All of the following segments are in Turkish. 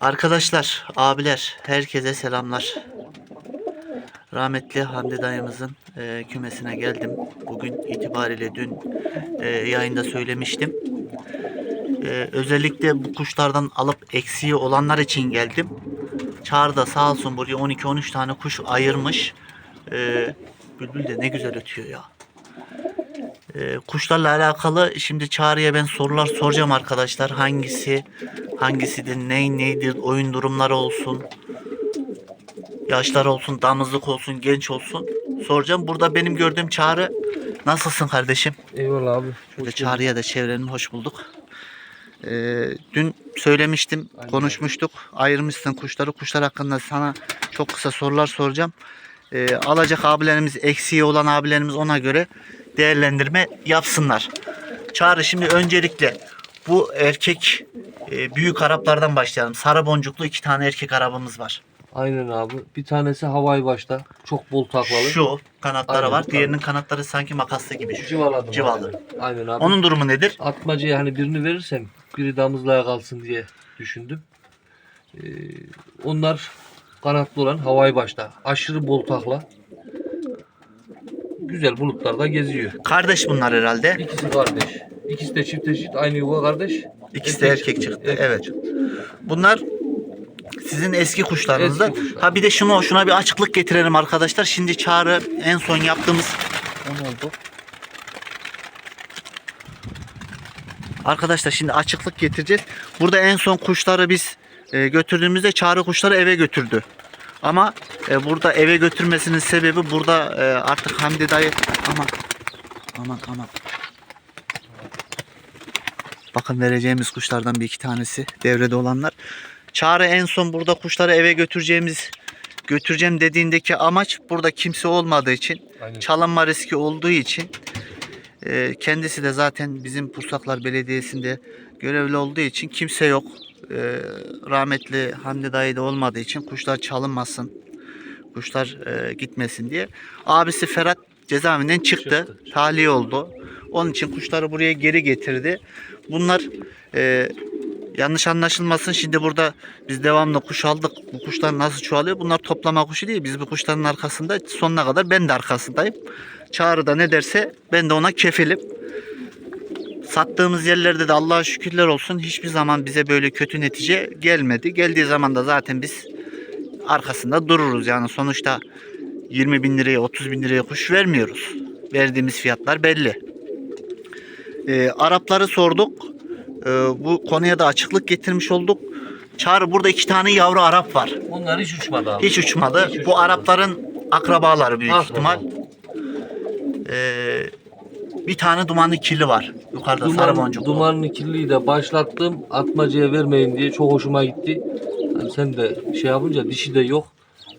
Arkadaşlar, abiler, herkese selamlar. Rahmetli Hamdi dayımızın e, kümesine geldim. Bugün itibariyle dün e, yayında söylemiştim. E, özellikle bu kuşlardan alıp eksiği olanlar için geldim. Çağrı da sağ olsun buraya 12-13 tane kuş ayırmış. E, bülbül de ne güzel ötüyor ya. E, kuşlarla alakalı şimdi Çağrı'ya ben sorular soracağım arkadaşlar. Hangisi hangisidir, ney neydir, oyun durumları olsun, yaşlar olsun, damızlık olsun, genç olsun soracağım. Burada benim gördüğüm Çağrı nasılsın kardeşim? Eyvallah abi. Şöyle Çağrı'ya da çevrenin hoş bulduk. Ee, dün söylemiştim, Aynen. konuşmuştuk. Ayırmışsın kuşları. Kuşlar hakkında sana çok kısa sorular soracağım. Ee, alacak abilerimiz, eksiği olan abilerimiz ona göre değerlendirme yapsınlar. Çağrı şimdi öncelikle bu erkek e, büyük Araplardan başlayalım. Sarı boncuklu iki tane erkek arabamız var. Aynen abi. Bir tanesi havai başta. Çok bol taklalı. Şu kanatları Aynen, var. tabii. Diğerinin kanatları sanki makaslı gibi. Şu. Civaladım. Civalı. Aynen. Aynen abi. Onun durumu nedir? Atmacaya hani birini verirsem biri damızlığa kalsın diye düşündüm. Ee, onlar kanatlı olan havai başta. Aşırı bol takla. Güzel bulutlarda geziyor. Kardeş bunlar herhalde. İkisi kardeş. İkisi de çift eşit. Aynı yuva kardeş. İkisi de erkek çıktı. Evet. çıktı. Bunlar sizin eski kuşlarınızda. Eski kuşlar. Ha bir de şunu şuna bir açıklık getirelim arkadaşlar. Şimdi çağrı en son yaptığımız ne oldu? Arkadaşlar şimdi açıklık getireceğiz. Burada en son kuşları biz e, götürdüğümüzde çağrı kuşları eve götürdü. Ama e, burada eve götürmesinin sebebi burada e, artık Hamdi dayı aman aman aman Bakın vereceğimiz kuşlardan bir iki tanesi devrede olanlar. Çağrı en son burada kuşları eve götüreceğimiz götüreceğim dediğindeki amaç burada kimse olmadığı için Aynen. çalınma riski olduğu için e, kendisi de zaten bizim Pursaklar Belediyesi'nde görevli olduğu için kimse yok. E, rahmetli Hamdi dayı da olmadığı için kuşlar çalınmasın. Kuşlar e, gitmesin diye. Abisi Ferhat cezaevinden çıktı. Çıktı. Tahliye oldu. Onun için kuşları buraya geri getirdi. Bunlar e, yanlış anlaşılmasın. Şimdi burada biz devamlı kuş aldık. Bu kuşlar nasıl çoğalıyor? Bunlar toplama kuşu değil. Biz bu kuşların arkasında sonuna kadar ben de arkasındayım. Çağrı da ne derse ben de ona kefilim. Sattığımız yerlerde de Allah'a şükürler olsun hiçbir zaman bize böyle kötü netice gelmedi. Geldiği zaman da zaten biz arkasında dururuz. Yani sonuçta 20 bin liraya 30 bin liraya kuş vermiyoruz. Verdiğimiz fiyatlar belli. Ee, Arapları sorduk. Ee, bu konuya da açıklık getirmiş olduk. Çağrı burada iki tane yavru Arap var. Onlar hiç uçmadı abi. Hiç uçmadı. Hiç Bu uçmadı. Arapların akrabaları büyük Akraba. ihtimal. Ee, bir tane dumanlı kirli var. Yukarıda sarı Duman, boncuklu. dumanlı kirliyi de başlattım. Atmacaya vermeyin diye çok hoşuma gitti. Yani sen de şey yapınca dişi de yok.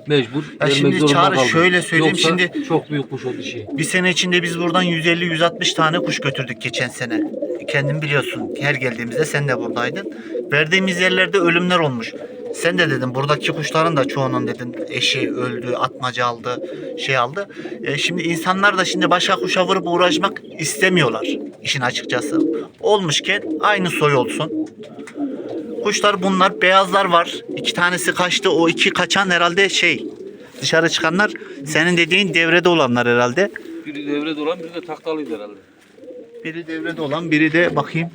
Mecbur vermek şimdi Çağrı şöyle söyleyeyim, Yoksa şimdi- çok büyük kuş o dişi. Bir sene içinde biz buradan 150-160 tane kuş götürdük geçen sene. Kendin biliyorsun. Her geldiğimizde sen de buradaydın. Verdiğimiz yerlerde ölümler olmuş. Sen de dedin buradaki kuşların da çoğunun dedin eşi öldü, atmaca aldı, şey aldı. E, şimdi insanlar da şimdi başka kuşa vurup uğraşmak istemiyorlar işin açıkçası. Olmuşken aynı soy olsun. Kuşlar bunlar. Beyazlar var. İki tanesi kaçtı. O iki kaçan herhalde şey dışarı çıkanlar senin dediğin devrede olanlar herhalde. Biri devrede olan biri de takkalıydı herhalde. Biri devrede olan, biri de bakayım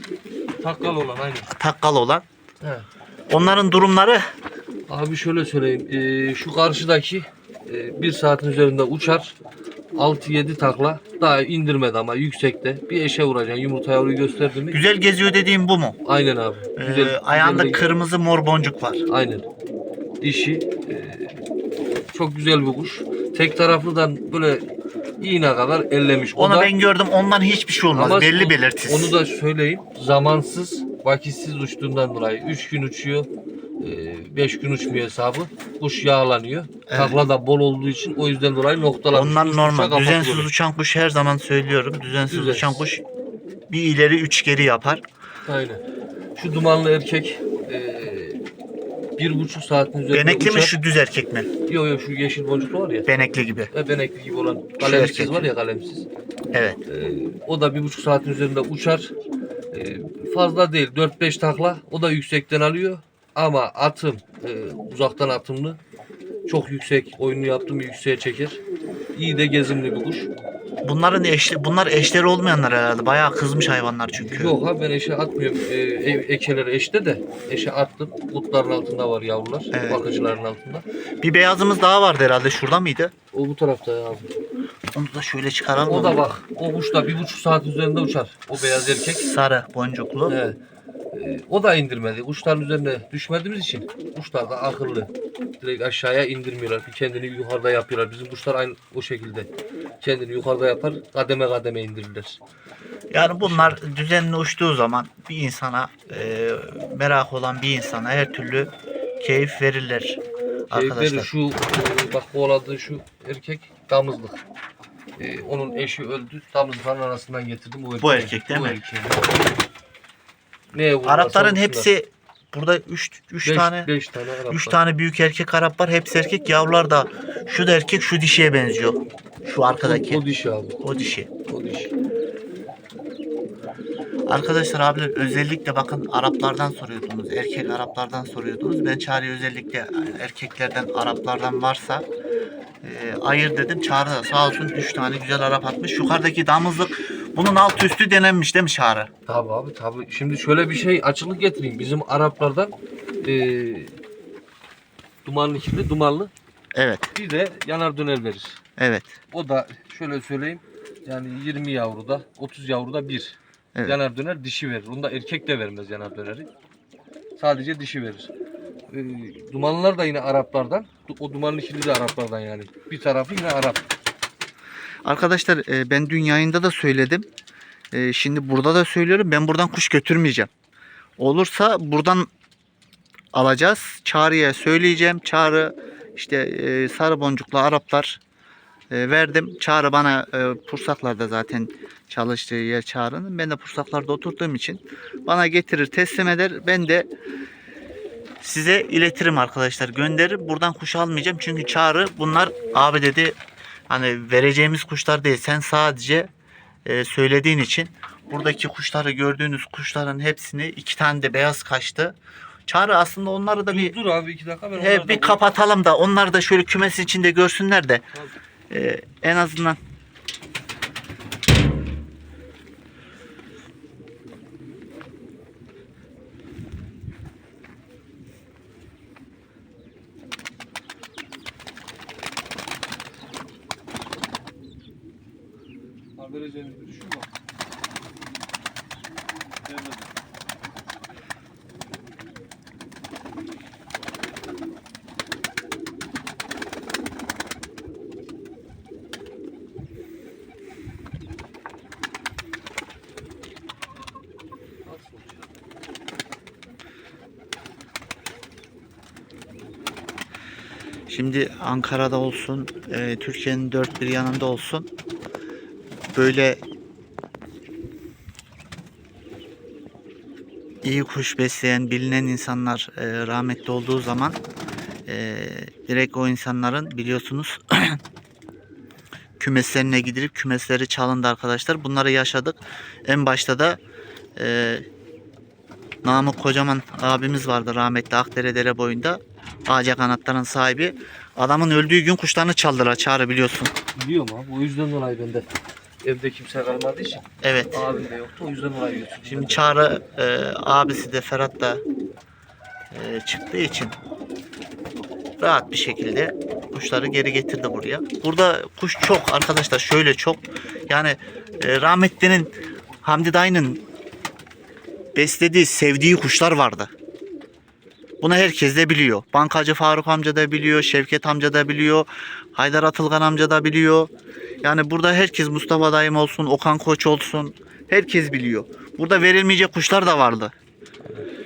Takkal olan aynı. takkal olan. He. Onların durumları Abi şöyle söyleyeyim. Ee, şu karşıdaki e, bir saatin üzerinde uçar. 6-7 takla. Daha indirmedi ama yüksekte. Bir eşe vuracaksın. Yumurta yavruyu gösterdi mi? güzel geziyor dediğim bu mu? Aynen abi. Ee, Güzel, ayağında güzel kırmızı mor boncuk var. Aynen. Dişi e, çok güzel bir kuş. Tek taraflıdan böyle iğne kadar ellemiş. O Onu da- ben gördüm. Ondan hiçbir şey olmaz. ama Belli belirtisiz. Onu da söyleyeyim. Zamansız, vakitsiz uçtuğundan dolayı 3 gün uçuyor. 5 gün uçmuyor hesabı. Kuş yağlanıyor. Evet. Takla da bol olduğu için o yüzden dolayı noktalar. Ondan normal. Düzensiz uçan kuş her zaman söylüyorum. Düzensiz Düzensiz. uçan kuş bir ileri üç geri yapar. Aynen. Şu dumanlı erkek e, bir buçuk saatin üzerinde Benekli mi uçar. şu düz erkek mi? Yok yok şu yeşil boncuklu var ya. Benekli gibi. E, benekli gibi olan kalemsiz var ya kalemsiz. Evet. Ee, o da bir buçuk saatin üzerinde uçar. Ee, fazla değil 4-5 takla. O da yüksekten alıyor. Ama atım e, uzaktan atımlı. Çok yüksek oyunu yaptım yükseğe çeker. İyi de gezimli bir kuş. Bunların eşli, bunlar eşleri olmayanlar herhalde. Bayağı kızmış hayvanlar çünkü. Yok abi ben eşe atmıyorum. E, ev, ekeleri eşte de eşe attım. Kutların altında var yavrular. Evet. Bakıcıların altında. Bir beyazımız daha vardı herhalde. Şurada mıydı? O bu tarafta abi. Onu da şöyle çıkaralım. O da bak. O kuş da bir buçuk saat üzerinde uçar. O beyaz erkek. Sarı, boncuklu. Evet. Ee, o da indirmedi. Kuşların üzerine düşmediğimiz için kuşlar da akıllı. Direkt aşağıya indirmiyorlar. Bir kendini yukarıda yapıyorlar. Bizim kuşlar aynı o şekilde. Kendini yukarıda yapar, kademe kademe indirirler. Yani bunlar düzenli uçtuğu zaman bir insana e, merak olan bir insana her türlü keyif verirler arkadaşlar. şu e, bak kovaladığı şu erkek damızlık. Ee, onun eşi öldü. Damızlıkların arasından getirdim. Bu erkeği. erkek değil Bu mi? erkeği. Neye Arapların hepsi burada 3 3 Beş- tane beş tane Arap 3 var. tane büyük erkek Arap var. Hepsi erkek. Yavrular da şu da erkek, şu dişiye benziyor. Şu arkadaki. O, o dişi abi. O dişi. O dişi. Arkadaşlar abiler özellikle bakın Araplardan soruyordunuz. Erkek Araplardan soruyordunuz. Ben Çağrı'ya özellikle erkeklerden Araplardan varsa e, ayır dedim. Çağrı da sağ olsun 3 tane güzel Arap atmış. Yukarıdaki damızlık bunun alt üstü denenmiş değil mi? Tabi abi tabi. Şimdi şöyle bir şey açılık getireyim. Bizim Araplardan eee dumanlı kirli dumanlı Evet. bir de yanar döner verir. Evet. O da şöyle söyleyeyim yani 20 yavruda 30 yavruda bir Evet. yanar döner dişi verir. Onda erkek de vermez yanar döneri. Sadece dişi verir. Eee dumanlılar da yine Araplardan. Du- O dumanlı kirli de Araplardan yani. Bir tarafı yine Arap. Arkadaşlar e, ben dün yayında da söyledim. E, şimdi burada da söylüyorum. Ben buradan kuş götürmeyeceğim. Olursa buradan alacağız. Çağrı'ya söyleyeceğim. Çağrı işte e, sarı boncuklu Araplar e, verdim. Çağrı bana e, Pursaklar'da zaten çalıştığı yer Çağrı'nın. Ben de Pursaklar'da oturduğum için bana getirir teslim eder. Ben de size iletirim arkadaşlar. Gönderirim. Buradan kuş almayacağım. Çünkü Çağrı bunlar abi dedi hani vereceğimiz kuşlar değil. Sen sadece e, söylediğin için buradaki kuşları gördüğünüz kuşların hepsini iki tane de beyaz kaçtı. Çağrı aslında onları da bir Dur, dur abi iki dakika ben he, bir kapatalım da onları da şöyle kümesin içinde görsünler de e, en azından Ha, vereceğimiz bir düşün var. Olacak? Şimdi Ankara'da olsun, e, Türkiye'nin dört bir yanında olsun. Böyle iyi kuş besleyen, bilinen insanlar e, rahmetli olduğu zaman e, direkt o insanların biliyorsunuz kümeslerine gidilip kümesleri çalındı arkadaşlar. Bunları yaşadık. En başta da e, Namık Kocaman abimiz vardı rahmetli Akdere Dere boyunda. Ağaca kanatların sahibi. Adamın öldüğü gün kuşlarını çaldılar Çağrı biliyorsun. Biliyorum abi. O yüzden dolayı bende evde kimse kalmadığı için Evet. abim de yoktu. O yüzden dolayı götürdüm. Şimdi. Çağrı e, abisi de Ferhat da e, çıktığı için rahat bir şekilde kuşları geri getirdi buraya. Burada kuş çok arkadaşlar şöyle çok. Yani e, rahmetlinin Hamdi Dayı'nın beslediği, sevdiği kuşlar vardı. Bunu herkes de biliyor. Bankacı Faruk amca da biliyor, Şevket amca da biliyor, Haydar Atılgan amca da biliyor. Yani burada herkes Mustafa dayım olsun, Okan Koç olsun, herkes biliyor. Burada verilmeyecek kuşlar da vardı.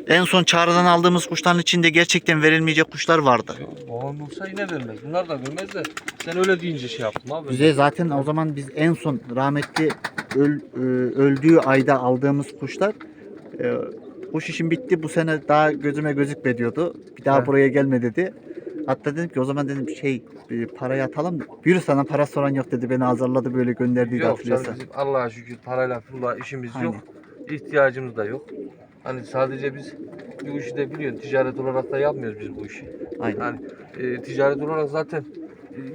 En son çağrıdan aldığımız kuşların içinde gerçekten verilmeyecek kuşlar vardı. Babam olsa yine vermez. Bunlar da vermez de sen öyle deyince şey yaptım abi. Bize zaten o zaman biz en son rahmetli öl- e, öldüğü ayda aldığımız kuşlar e, kuş işim bitti bu sene daha gözüme gözükme diyordu. Bir daha Evet. buraya gelme dedi. Hatta dedim ki o zaman dedim şey e, parayı atalım. Yürü sana para soran yok dedi. Beni azarladı böyle gönderdiydi Yok canım hatırlıyorsan. bizim Allah'a şükür parayla pulla işimiz Aynen. yok. İhtiyacımız da yok. Hani sadece biz bu işi de biliyorsun ticaret olarak da yapmıyoruz biz bu işi. Aynen. Yani e, ticaret olarak zaten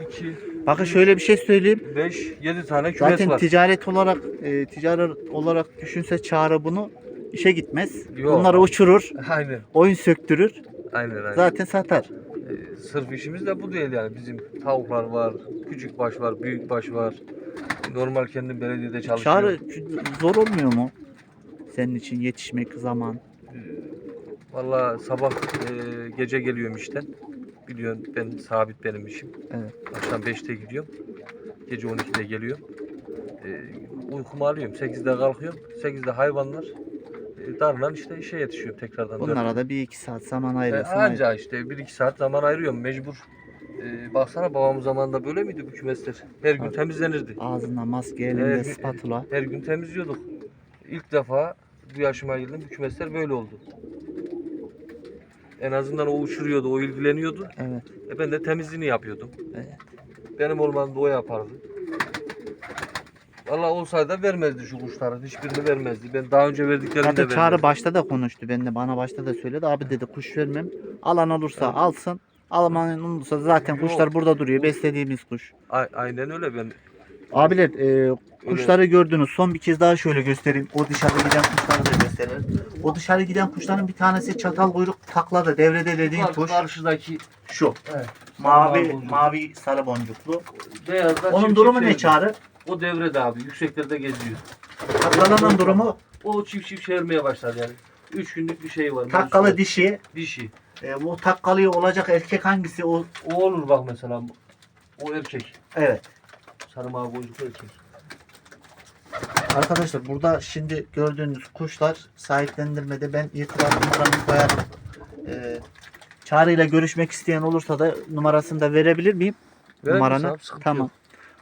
2, Bakın şöyle bir şey söyleyeyim. 5, 7 tane kümes Zaten var. ticaret olarak e, ticaret olarak düşünse Çağrı bunu işe gitmez. Yok. Bunları uçurur, aynen, oyun söktürür. aynen, aynen. Zaten satar. E, sırf işimiz de bu değil yani. Bizim tavuklar var, küçük baş var, büyük baş var. Normal kendim belediyede çalışıyorum. Çağrı zor olmuyor mu? Senin için yetişmek zaman. Valla sabah e, gece geliyorum işten. Biliyorsun ben sabit benim işim. Evet. Akşam 5'te gidiyorum. Gece 12'de geliyorum. E, uykumu alıyorum. 8'de kalkıyorum. 8'de hayvanlar. E, darlan işte işe yetişiyorum tekrardan. Bunlara da bir iki saat zaman E, ayırıyorsun. anca işte 1-2 saat zaman ayırıyorum mecbur. E, baksana babamın zamanında böyle miydi bu kümesler? Her gün Evet. temizlenirdi. Ağzına maske, Her elinde gün- spatula. Her gün temizliyorduk. İlk defa bu yaşıma girdim bu kümesler böyle oldu. En azından o uçuruyordu, o ilgileniyordu. Evet. E ben de temizliğini yapıyordum. Evet. Benim olmam da o yapardı. Valla olsaydı da vermezdi şu kuşları. Hiçbirini vermezdi. Ben daha önce verdiklerini Zaten de Çağrı vermezdi. başta da konuştu. Ben de bana başta da söyledi. Abi dedi kuş vermem. Alan olursa Evet. alsın. Almayan olursa zaten Yok. kuşlar burada duruyor. Beslediğimiz kuş. A- aynen öyle ben. Abiler e, kuşları gördünüz. Son bir kez daha şöyle göstereyim. O dışarı giden kuşları da gösterelim. O dışarı giden kuşların bir tanesi çatal kuyruk takladı. Devrede dediğin Kar- kuş Karşıdaki şu. evet, Mavi mavi sarı boncuklu. beyazlar Onun durumu ne çağrı? O devrede abi. Yükseklerde geziyor. Taklalanın durumu O çift çift çevirmeye başladı yani. Üç günlük bir şey var. takkalı mevzusu. dişi. Dişi. E, bu takkalıya olacak erkek hangisi? O O olur bak mesela. O erkek. evet. Sarı mavi boncuklu erkek. Arkadaşlar burada şimdi gördüğünüz kuşlar sahiplendirmede ben irtibat numaramı koyarım. Ee, Çağrı ile görüşmek isteyen olursa da numarasını da verebilir miyim? Numaranı. Tamam.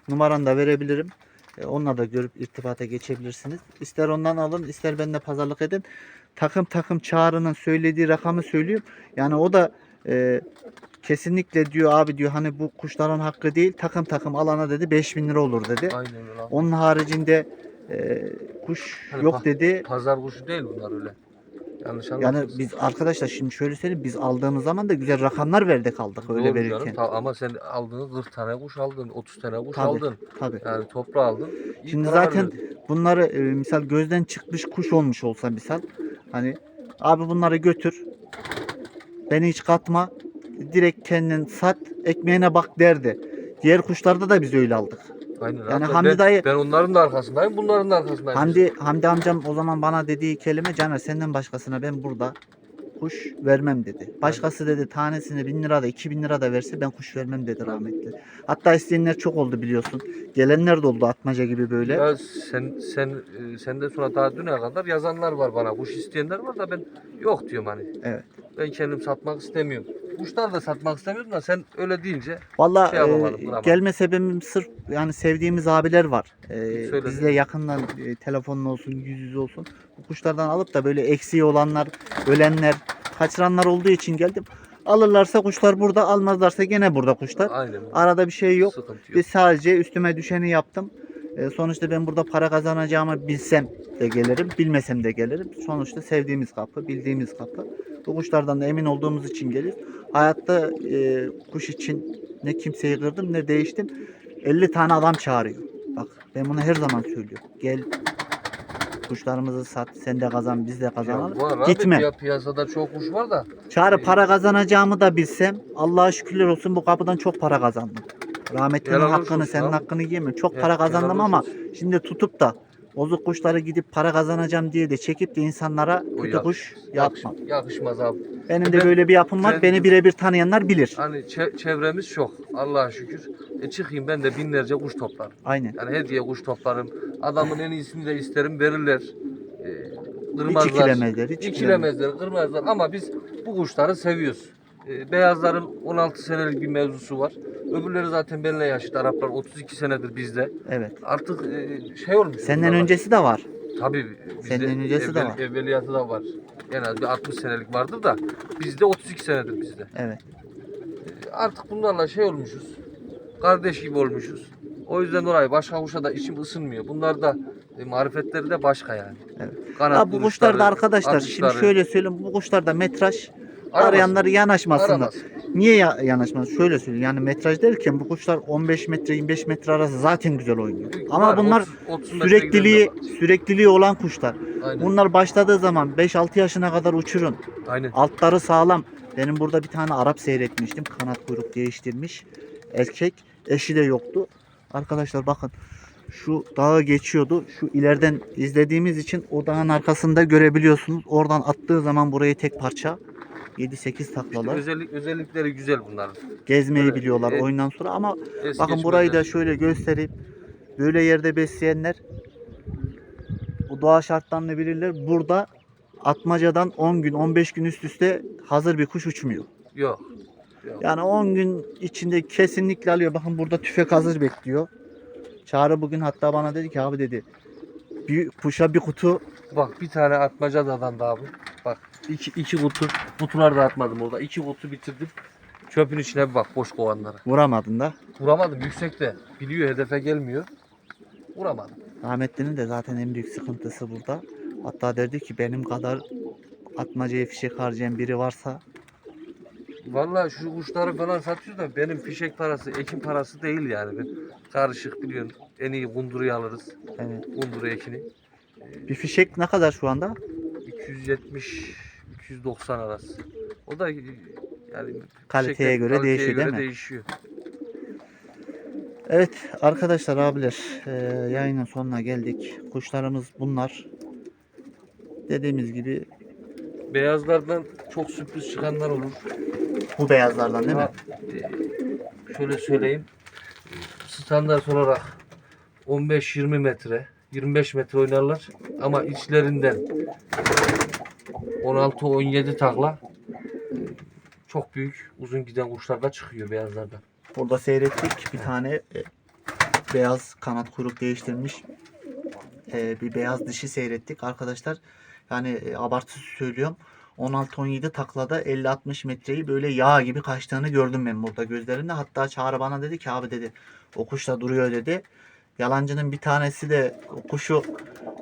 Numaranı da verebilirim. Ee, onunla da görüp irtibata geçebilirsiniz. İster ondan alın, ister bende pazarlık edin. Takım takım Çağrı'nın söylediği rakamı söylüyorum. Yani o da e, kesinlikle diyor abi diyor hani bu kuşların hakkı değil. Takım takım alana dedi 5000 lira olur dedi. Aynen öyle. Onun haricinde e, kuş Hani yok pa- dedi. Pazar kuşu değil bunlar öyle. Yanlış Yani biz arkadaşlar şimdi şöyle söyleyeyim biz aldığımız zaman da güzel rakamlar verdik aldık öyle Doğru verirken. canım, ta- ama sen aldığın 40 tane kuş aldın, 30 tane kuş aldın. Tabii. Yani toprağı aldın. iyi Şimdi para zaten verdin. bunları e, misal gözden çıkmış kuş olmuş olsa misal hani abi bunları götür beni hiç katma direkt kendin sat ekmeğine bak derdi. Diğer kuşlarda da biz öyle aldık. Aynen. yani. Hamdi ben, dayı- ben onların da arkasındayım, bunların da arkasındayım. Hamdi, Hamdi amcam o zaman bana dediği kelime Caner senden başkasına ben burada kuş vermem dedi. Başkası dedi tanesini bin lira da iki bin lira da verse ben kuş vermem dedi rahmetli. Hatta isteyenler çok oldu biliyorsun. Gelenler de oldu atmaca gibi böyle. Ya sen sen e, senden sonra daha düne kadar yazanlar var bana. Kuş isteyenler var da ben yok diyorum hani. Evet. Ben kendim satmak istemiyorum. Kuşlar da satmak istemiyorum da sen öyle deyince Valla Şey yapamadım, e, gelme sebebim sırf yani sevdiğimiz abiler var. E, bizle yakından e, telefonla olsun yüz yüze olsun. Bu kuşlardan alıp da böyle eksiği olanlar, ölenler, kaçıranlar olduğu için geldim. Alırlarsa kuşlar burada, almazlarsa gene burada kuşlar. aynen. Arada bir şey yok. Sıkıntı yok. Biz sadece üstüme düşeni yaptım. E, sonuçta ben burada para kazanacağımı bilsem de gelirim, bilmesem de gelirim. Sonuçta sevdiğimiz kapı, bildiğimiz kapı. Bu kuşlardan da emin olduğumuz için gelir. Hayatta e, kuş için ne kimseyi kırdım ne değiştim. 50 tane adam çağırıyor. Bak ben bunu her zaman söylüyorum. Gel kuşlarımızı sat, sen de kazan, biz de kazanalım. Var abi, Gitme. piya- piyasada çok kuş var da Çağrı para kazanacağımı da bilsem Allah'a şükürler olsun bu kapıdan çok para kazandım. Rahmetlinin Helal hakkını senin hakkını yemiyorum. Çok Ya, para helal kazandım ama şimdi tutup da bozuk kuşları gidip para kazanacağım diye de çekip de insanlara O kötü kuş yakış- yapmam. yakışmaz abi. Benim de Ben- böyle bir yapım var. ben- Beni birebir tanıyanlar bilir. Hani çe- çevremiz çok. Allah'a şükür. E çıkayım ben de binlerce kuş toplarım. Aynen. Yani hediye kuş toplarım. Adamın en iyisini de isterim verirler. E, Hiç kırmazlar. ikilemezler. Hiç ikilemezler. İkilemezler, kırmazlar ama biz bu kuşları seviyoruz. E, beyazların 16 senelik bir mevzusu var. Öbürleri zaten benimle yaşıt. Araplar 32 senedir bizde. Evet. Artık e, şey olmuş. Senden bunlar. öncesi de var. Tabii bizde Senden öncesi de evvel- var. Evveliyatı da var. En az bir 60 senelik vardır da bizde 32 senedir bizde. Evet. Artık bunlarla şey olmuşuz. Kardeş gibi olmuşuz. O yüzden dolayı başka kuşa da içim ısınmıyor. Bunlar da E, marifetleri de başka yani. Evet. Kanat Ya bu duruşları, arkadaşlar şimdi atışları. şöyle söyleyeyim bu kuşlar da metraj. Arayanları yanaşmasınlar. Niye ya, yanaşmaz? Şöyle söyleyeyim yani metraj derken bu kuşlar 15 metre 25 metre arası zaten güzel oynuyor. Ama Var, bunlar 30 30 metre sürekliliği sürekliliği olan kuşlar. Aynen. Bunlar başladığı zaman 5-6 yaşına kadar uçurun. Aynen. Altları sağlam. Benim burada bir tane Arap seyretmiştim. Kanat kuyruk değiştirmiş. Erkek. Eşi de yoktu. Arkadaşlar bakın. Şu dağı geçiyordu. Şu ileriden izlediğimiz için o dağın arkasında görebiliyorsunuz. Oradan attığı zaman burayı tek parça 7-8 İşte taklalar. özellik, özellikleri güzel bunların. Gezmeyi Evet, biliyorlar evet. oyundan sonra ama Es bakın burayı da şöyle göstereyim. Böyle yerde besleyenler bu doğa şartlarını bilirler. Burada atmacadan 10 gün 15 gün üst üste hazır bir kuş uçmuyor. Yok. Yok. Yani 10 gün içinde kesinlikle alıyor. Bakın burada tüfek hazır bekliyor. Çağrı bugün hatta bana dedi ki abi dedi bir kuşa bir kutu Bak bir tane atmaca dadan daha bu. İki, iki kutu. Kutular da atmadım orada. İki kutu bitirdim. Çöpün içine bir bak boş kovanlara. vuramadın da. Vuramadım yüksekte. Biliyor hedefe gelmiyor. Vuramadım. Rahmetlinin de zaten en büyük sıkıntısı burada. Hatta derdi ki benim kadar atmacaya fişek harcayan biri varsa Vallahi şu kuşları falan satıyor da benim fişek parası, ekim parası değil yani. Ben karışık biliyorsun. En iyi kunduruyu alırız. evet. Kunduru ekini. bir fişek ne kadar şu anda? 270 290 arası. O da yani Kaliteye fişekler- göre kaliteye değişiyor, göre değil mi? değişiyor. Evet arkadaşlar abiler e, yayının sonuna geldik. Kuşlarımız bunlar. Dediğimiz gibi Beyazlardan çok sürpriz çıkanlar olur. bu beyazlardan değil mi? Ama, e, şöyle söyleyeyim. Standart olarak 15-20 metre, 25 metre oynarlar. Ama içlerinden 16-17 takla çok büyük uzun giden kuşlar da çıkıyor beyazlardan. Burada seyrettik bir tane e, beyaz kanat kuyruk değiştirmiş e, bir beyaz dişi seyrettik arkadaşlar. Yani e, abartısız söylüyorum. 16-17 taklada 50-60 metreyi böyle yağ gibi kaçtığını gördüm ben burada gözlerimde. Hatta Çağrı bana dedi ki abi dedi o kuş da duruyor dedi. Yalancının bir tanesi de kuşu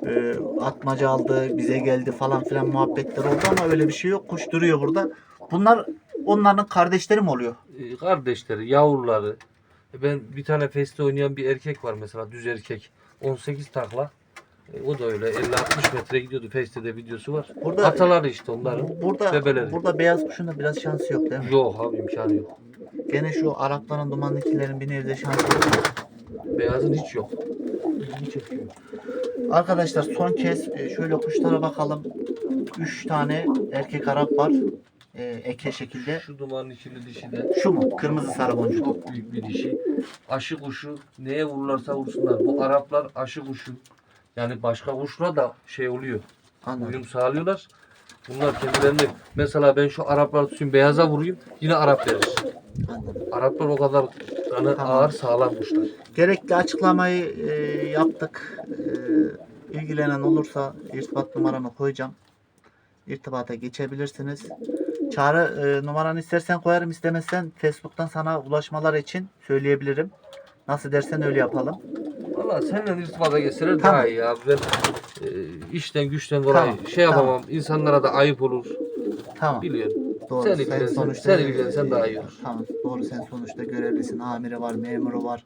e, atmaca aldı bize geldi falan filan muhabbetler oldu ama öyle bir şey yok. Kuş duruyor burada. Bunlar onların kardeşleri mi oluyor? E, Kardeşleri, yavruları. E, Ben bir tane feste oynayan bir erkek var mesela düz erkek. 18 takla. E, O da öyle 50-60 metre gidiyordu. Feste'de videosu var. Burada Ataları işte onların. Burada Bebeleri. burada beyaz kuşun da biraz şansı yok değil mi? Yok abi imkanı yok. Gene şu Arapların dumanlıkilerin bir nebze şansı yok. Beyazın hiç yok. Hiç yok. Arkadaşlar son kez e, şöyle kuşlara bakalım. 3 tane erkek Arap var. E, eke şekilde. Şu dumanın içinde dişi de Şu mu? Kırmızı sarı boncuk. çok büyük bir dişi. Aşı kuşu neye vururlarsa vursunlar. Bu Araplar aşı kuşu. Yani başka kuşla da şey oluyor. Anladım. Uyum sağlıyorlar. Bunlar kendilerini mesela ben şu Araplar tutayım beyaza vurayım yine Arap verir. Anladım. Araplar o kadar kanı Tamam. ağır sağlam kuşlar. Gerekli açıklamayı e, yaptık. E, ilgilenen olursa irtibat numaramı koyacağım. İrtibata geçebilirsiniz. Çağrı e, numaranı istersen koyarım istemezsen Facebook'tan sana ulaşmalar için söyleyebilirim. Nasıl dersen öyle yapalım. Valla seninle irtibata geçseler Tamam. daha iyi abi. Ben e, işten güçten dolayı Tamam, şey yapamam. İnsanlara da ayıp olur. Tamam. Biliyorum. Doğru. Sen ilgilensen- sen ilgilensen daha iyi olur. Tamam. Doğru. Sen sonuçta görevlisin. Amiri var, memuru var.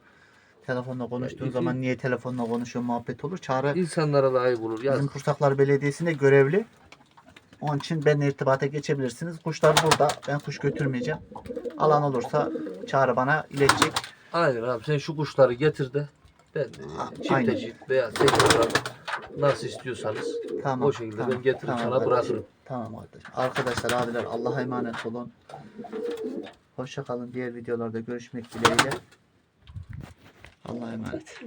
Telefonla konuştuğun İki- zaman niye telefonla konuşuyor muhabbet olur. Çağrı İnsanlara da ayıp olur. Ya bizim Kursaklar Belediyesi'nde görevli. Onun için benimle irtibata geçebilirsiniz. Kuşlar burada. Ben kuş götürmeyeceğim. Alan olursa Çağrı bana iletecek. Aynen abi sen şu kuşları getir de ben A- e, aynen. çift veya tek olarak nasıl istiyorsanız Tamam. o şekilde tamam, ben getirip tamam sana kardeşim. bırakırım. Tamam arkadaşlar. Arkadaşlar abiler Allah'a emanet olun. Hoşça kalın. Diğer videolarda görüşmek dileğiyle. Allah'a emanet.